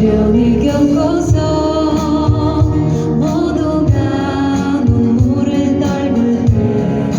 시련을 겪어서 모두가 눈물을 떨굴 때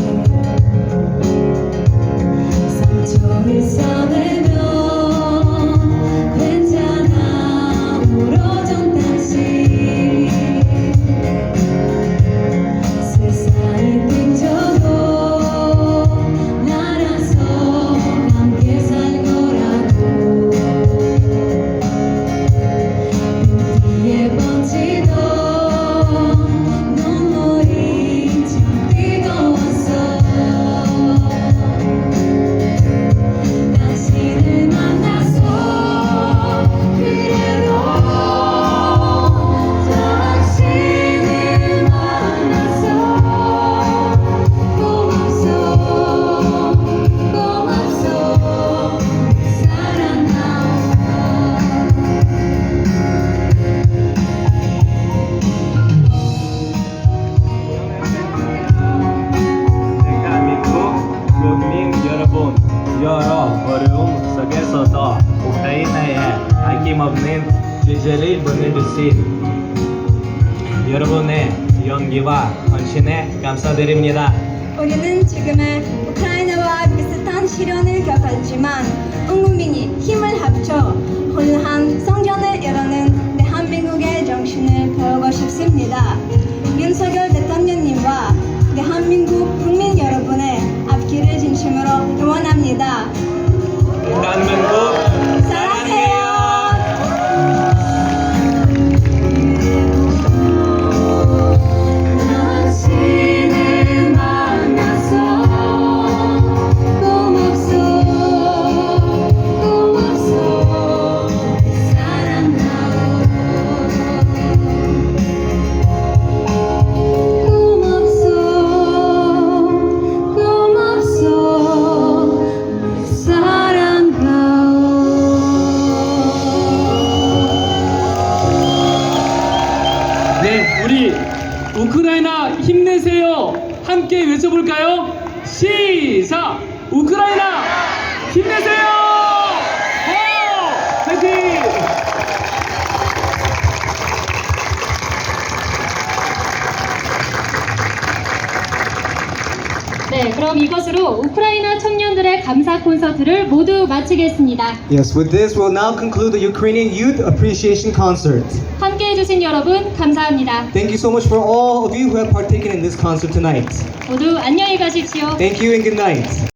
것이 여러분의 연기와 헌신에 감사드립니다. 우리는 지금의 우크라이나와 비슷한 시련을 겪었지만 온 국민이 힘을 합쳐 혼란 성전을 이루는 대한민국의 정신을 배우고 싶습니다. 윤석열 대통령님과 대한민국 국민 여러분의 앞길을 진심으로 응원합니다. 대한민국 함께 외쳐볼까요? 시작! 우크라이나 힘내세요! 네, 그럼 이것으로 우크라이나 청년들의 감사 콘서트를 모두 마치겠습니다. Yes, with this, we'll now conclude the Ukrainian Youth Appreciation Concert. 함께 해주신 여러분 감사합니다. Thank you so much for all of you who have partaken in this concert tonight. 모두 안녕히 가십시오. Thank you and good night.